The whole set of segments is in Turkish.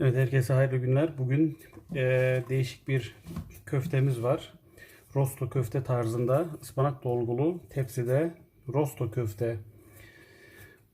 Evet herkese hayırlı günler. Bugün eee, değişik bir köftemiz var. Rosto köfte tarzında ıspanak dolgulu tepside rosto köfte.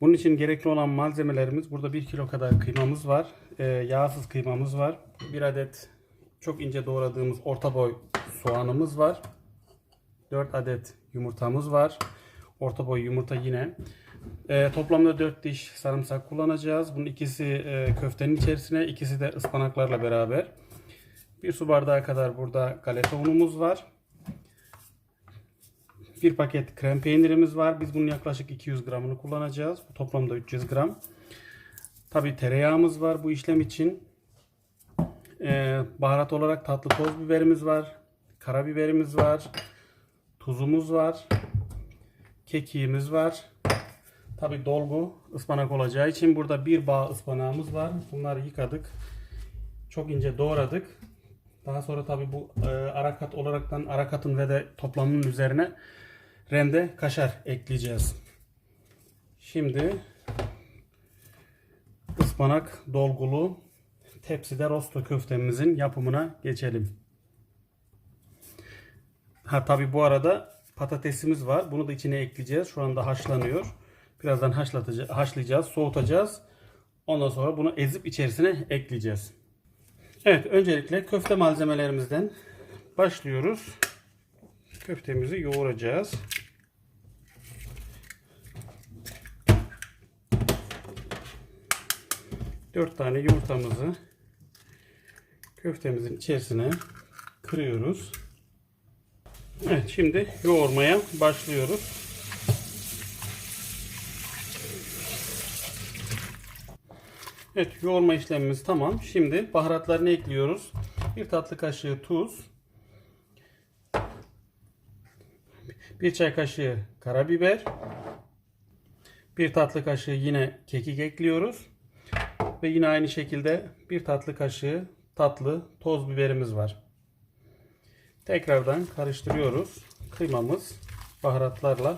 Bunun için gerekli olan malzemelerimiz burada 1 kilo kadar kıymamız var. Eee, yağsız kıymamız var. 1 adet çok ince doğradığımız orta boy soğanımız var. 4 adet yumurtamız var. Orta boy yumurta yine. Ee, toplamda 4 diş sarımsak kullanacağız. Bunun ikisi e, köftenin içerisine, ikisi de ıspanaklarla beraber. Bir su bardağı kadar burada galeta unumuz var. Bir paket krem peynirimiz var. Biz bunun yaklaşık 200 gramını kullanacağız. Bu toplamda 300 gram. Tabi tereyağımız var bu işlem için. Ee, baharat olarak tatlı toz biberimiz var. Karabiberimiz var. Tuzumuz var. Kekiğimiz var. Tabi dolgu ıspanak olacağı için burada bir bağ ıspanağımız var. Bunları yıkadık. Çok ince doğradık. Daha sonra tabi bu e, arakat olaraktan arakatın ve de toplamının üzerine rende kaşar ekleyeceğiz. Şimdi ıspanak dolgulu tepside rosto köftemizin yapımına geçelim. Ha tabi bu arada patatesimiz var. Bunu da içine ekleyeceğiz. Şu anda haşlanıyor. Birazdan haşlayacağız, soğutacağız. Ondan sonra bunu ezip içerisine ekleyeceğiz. Evet, öncelikle köfte malzemelerimizden başlıyoruz. Köftemizi yoğuracağız. Dört tane yumurtamızı köftemizin içerisine kırıyoruz. Evet, şimdi yoğurmaya başlıyoruz. Evet yoğurma işlemimiz tamam. Şimdi baharatlarını ekliyoruz. Bir tatlı kaşığı tuz. Bir çay kaşığı karabiber. Bir tatlı kaşığı yine kekik ekliyoruz. Ve yine aynı şekilde bir tatlı kaşığı tatlı toz biberimiz var. Tekrardan karıştırıyoruz. Kıymamız baharatlarla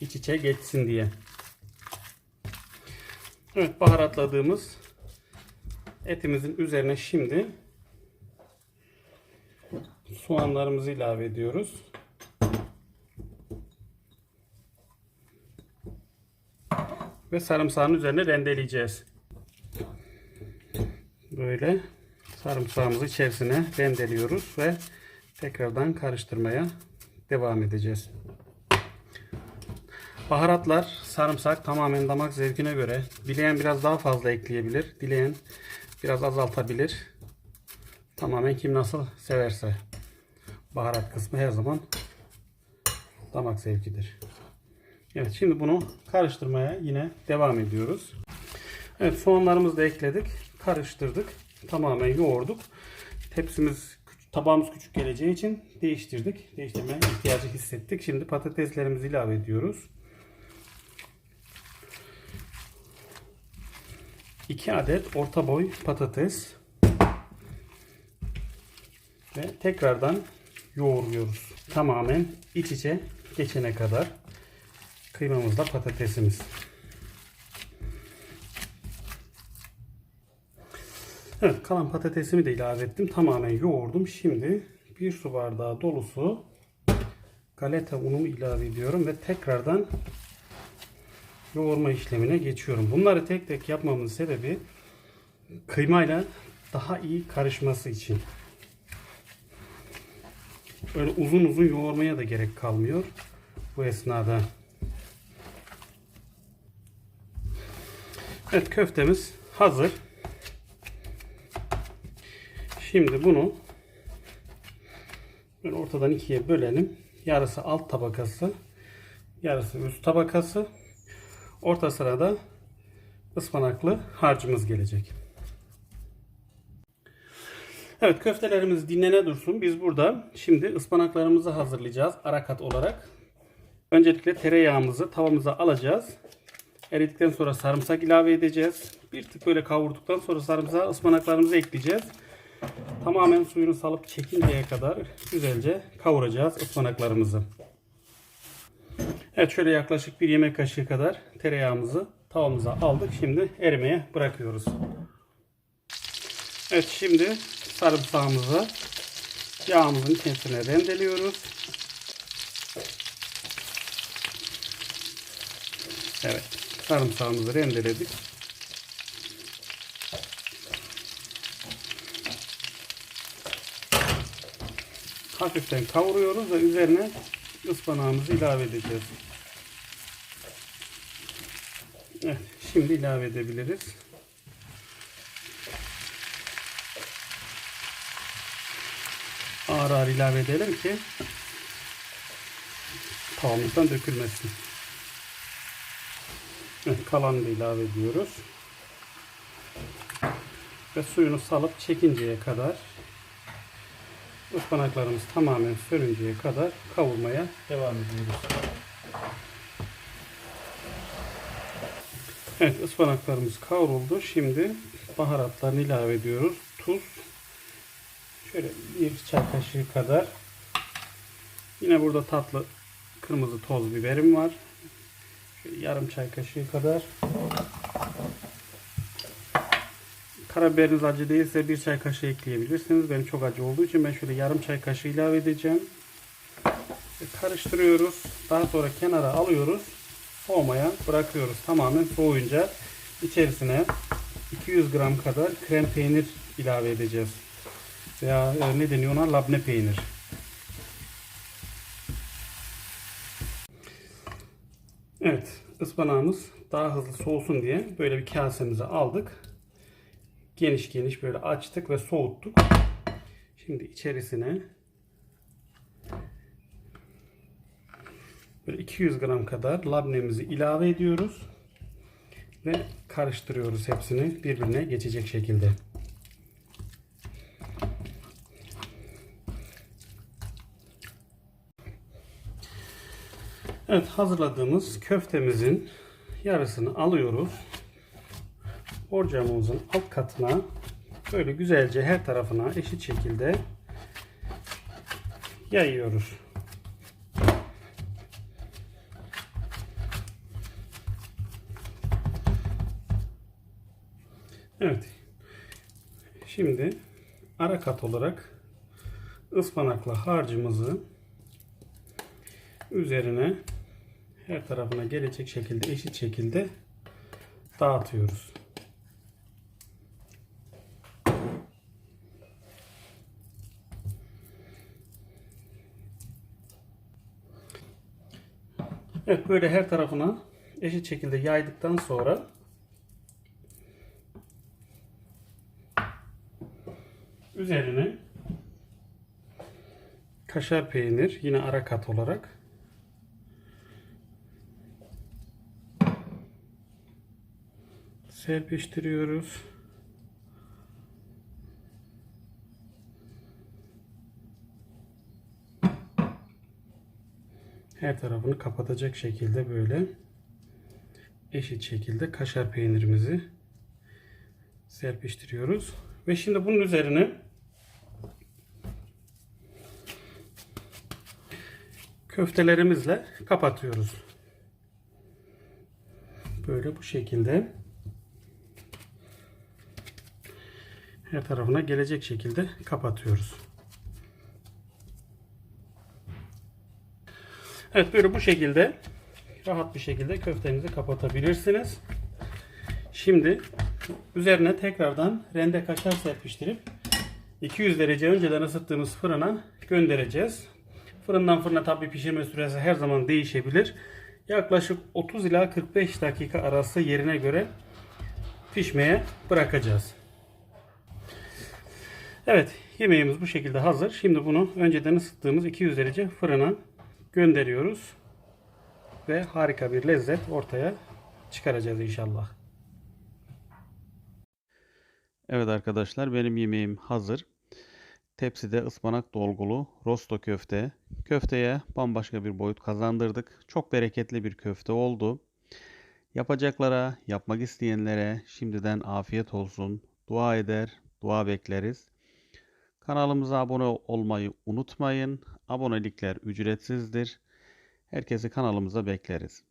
iç içe geçsin diye. Evet baharatladığımız etimizin üzerine şimdi soğanlarımızı ilave ediyoruz. Ve sarımsağın üzerine rendeleyeceğiz. Böyle sarımsağımızı içerisine rendeliyoruz ve tekrardan karıştırmaya devam edeceğiz. Baharatlar, sarımsak tamamen damak zevkine göre. Dileyen biraz daha fazla ekleyebilir. Dileyen biraz azaltabilir. Tamamen kim nasıl severse. Baharat kısmı her zaman damak zevkidir. Evet şimdi bunu karıştırmaya yine devam ediyoruz. Evet soğanlarımızı da ekledik. Karıştırdık. Tamamen yoğurduk. Tepsimiz tabağımız küçük geleceği için değiştirdik. Değiştirmeye ihtiyacı hissettik. Şimdi patateslerimizi ilave ediyoruz. 2 adet orta boy patates ve tekrardan yoğuruyoruz. Tamamen iç içe geçene kadar kıymamızda patatesimiz. Evet kalan patatesimi de ilave ettim. Tamamen yoğurdum. Şimdi bir su bardağı dolusu galeta unumu ilave ediyorum ve tekrardan yoğurma işlemine geçiyorum. Bunları tek tek yapmamın sebebi kıymayla daha iyi karışması için. Öyle uzun uzun yoğurmaya da gerek kalmıyor bu esnada. Evet köftemiz hazır. Şimdi bunu böyle ortadan ikiye bölelim. Yarısı alt tabakası, yarısı üst tabakası. Orta sırada ıspanaklı harcımız gelecek. Evet köftelerimiz dinlene dursun. Biz burada şimdi ıspanaklarımızı hazırlayacağız arakat olarak. Öncelikle tereyağımızı tavamıza alacağız. Eridikten sonra sarımsak ilave edeceğiz. Bir tık böyle kavurduktan sonra sarımsağı ıspanaklarımızı ekleyeceğiz. Tamamen suyunu salıp çekinceye kadar güzelce kavuracağız ıspanaklarımızı. Evet şöyle yaklaşık bir yemek kaşığı kadar tereyağımızı tavamıza aldık. Şimdi erimeye bırakıyoruz. Evet şimdi sarımsağımızı yağımızın içerisine rendeliyoruz. Evet sarımsağımızı rendeledik. Hafiften kavuruyoruz ve üzerine ıspanağımızı ilave edeceğiz. Evet, şimdi ilave edebiliriz. Ağır ağır ilave edelim ki tavamızdan dökülmesin. Evet, kalanını da ilave ediyoruz. Ve suyunu salıp çekinceye kadar ıspanaklarımız tamamen sönünceye kadar kavurmaya devam ediyoruz. Evet ıspanaklarımız kavruldu. Şimdi baharatlarını ilave ediyoruz. Tuz. Şöyle bir çay kaşığı kadar. Yine burada tatlı kırmızı toz biberim var. Şöyle yarım çay kaşığı kadar. Karabiberiniz acı değilse bir çay kaşığı ekleyebilirsiniz. Benim çok acı olduğu için ben şöyle yarım çay kaşığı ilave edeceğim. Ve karıştırıyoruz. Daha sonra kenara alıyoruz. Soğumaya bırakıyoruz. Tamamen soğuyunca içerisine 200 gram kadar krem peynir ilave edeceğiz. Veya e, ne deniyor ona? Labne peynir. Evet, ıspanağımız daha hızlı soğusun diye böyle bir kasemize aldık. Geniş geniş böyle açtık ve soğuttuk. Şimdi içerisine böyle 200 gram kadar labnemizi ilave ediyoruz ve karıştırıyoruz hepsini birbirine geçecek şekilde. Evet hazırladığımız köftemizin yarısını alıyoruz. Borcamımızın alt katına böyle güzelce her tarafına eşit şekilde yayıyoruz. Evet. Şimdi ara kat olarak ıspanaklı harcımızı üzerine her tarafına gelecek şekilde eşit şekilde dağıtıyoruz. Evet böyle her tarafına eşit şekilde yaydıktan sonra üzerine kaşar peynir yine ara kat olarak serpiştiriyoruz. Her tarafını kapatacak şekilde böyle eşit şekilde kaşar peynirimizi serpiştiriyoruz. Ve şimdi bunun üzerine köftelerimizle kapatıyoruz. Böyle bu şekilde her tarafına gelecek şekilde kapatıyoruz. Evet böyle bu şekilde rahat bir şekilde köftenizi kapatabilirsiniz. Şimdi üzerine tekrardan rende kaşar serpiştirip 200 derece önceden ısıttığımız fırına göndereceğiz. Fırından fırına tabi pişirme süresi her zaman değişebilir. Yaklaşık 30 ila 45 dakika arası yerine göre pişmeye bırakacağız. Evet yemeğimiz bu şekilde hazır. Şimdi bunu önceden ısıttığımız 200 derece fırına gönderiyoruz. Ve harika bir lezzet ortaya çıkaracağız inşallah. Evet arkadaşlar benim yemeğim hazır. Tepside ıspanak dolgulu rosto köfte. Köfteye bambaşka bir boyut kazandırdık. Çok bereketli bir köfte oldu. Yapacaklara, yapmak isteyenlere şimdiden afiyet olsun. Dua eder, dua bekleriz. Kanalımıza abone olmayı unutmayın. Abonelikler ücretsizdir. Herkesi kanalımıza bekleriz.